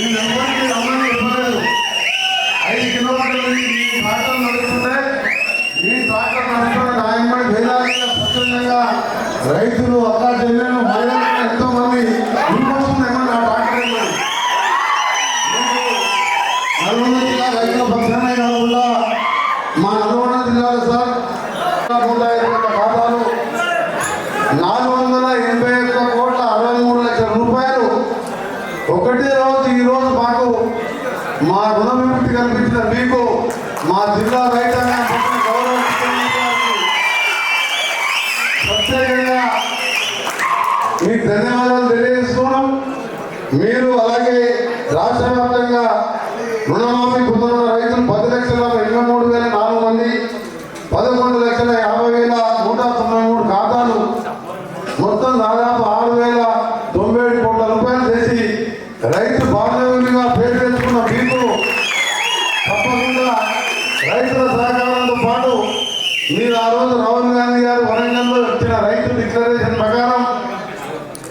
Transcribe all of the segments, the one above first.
వీళ్ళందరికీ అన్నం ఇవ్వలేదు ఐదు కిలోమీటర్ల నుంచి ఈ ట్రాక్టర్ నడుస్తుంటే ఈ ట్రాక్టర్ నడుస్తున్న నాయకుడు వేలాదిగా స్వచ్ఛందంగా రైతులు అక్క చెల్లెలు ఒకటే రోజు ఈ రోజు మాకు మా రుణ విముక్తి కల్పించిన మీకు మా జిల్లా రైతాంగం గౌరవ ప్రత్యేకంగా మీకు ధన్యవాదాలు తెలియజేస్తున్నాం. మీరు అలాగే రాష్ట్ర వ్యాప్తంగా రుణమాఫీ పొందుతున్న రైతులు పది లక్షల ఎనభై మూడు వేల నాలుగు మంది పదకొండు లక్షల యాభై వేల నూట తొంభై మూడు ఖాతాలు మొత్తం దాదాపు రైతుల సహకారంతో పాటు మీరు ఆ రోజు రాహుల్ గాంధీ గారు వరంగల్లో ఇచ్చిన రైతు డిక్లరేషన్ ప్రకారం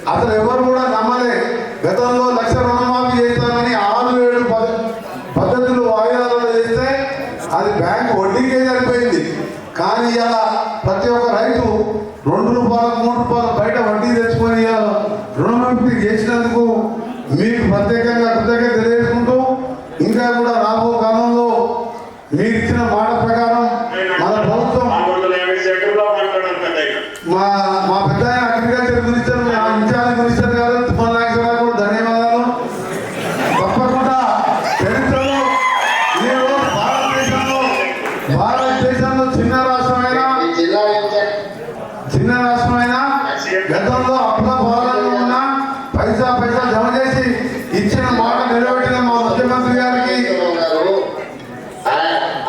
అసలు ఎవరు కూడా నమ్మలే. గతంలో లక్ష రుణమాఫీ చేస్తామని ఆరు ఏడు పద్ధతులు వాయిదాలలో చేస్తే అది బ్యాంక్ వడ్డీకే సరిపోయింది. కానీ ఇలా ప్రతి ఒక్క రైతు రెండు రూపాయలు మూడు రూపాయలు బయట వడ్డీ తెచ్చుకొని రుణమాఫీ చేసినందుకు మీకు ప్రత్యేకంగా కృతజ్ఞత తెలియజేసుకుంటూ ఇంకా కూడా రాబో కాలంలో మీరు ఇచ్చిన మాట ప్రకారం మన ప్రభుత్వం నాలుగు వందల యాభై సెకండ్లో మాట్లాడారు పెద్ద మా మా పెద్ద అగ్రికల్చర్ మినిస్టర్ మా ఇన్ఛార్జ్ మినిస్టర్ గారు తుమ్మల నాగేశ్వర గారు కూడా ధన్యవాదాలు. తప్పకుండా చరిత్రలో ఈరోజు భారతదేశంలో భారతదేశంలో చిన్న రాష్ట్రమైన చిన్న రాష్ట్రమైన గతంలో అప్పుల పాలనలో ఉన్న పైసా పైసా జమ చేసి ఇచ్చిన మాట నిలబెట్టిన మా ముఖ్యమంత్రి గారికి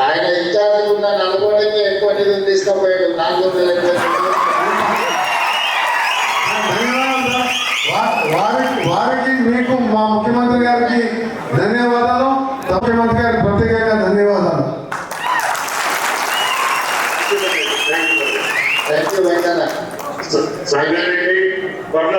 ఆయన- ఇన్ఛార్జ్ ఉన్న నలభై ఎక్కువ నిధులు తీసుకుపోయాడు. నాలుగు వందల ఎనభై రెండు. ధన్యవాదాలు సార్. వా- వారికి వారికి మీకు మా ముఖ్యమంత్రి గారికి ధన్యవాదాలు ముఖ్యమంత్రి గారికి ప్రత్యేకంగా ధన్యవాదాలు థ్యాంక్ యూ వెంకన్న సంగారెడ్డి కొరల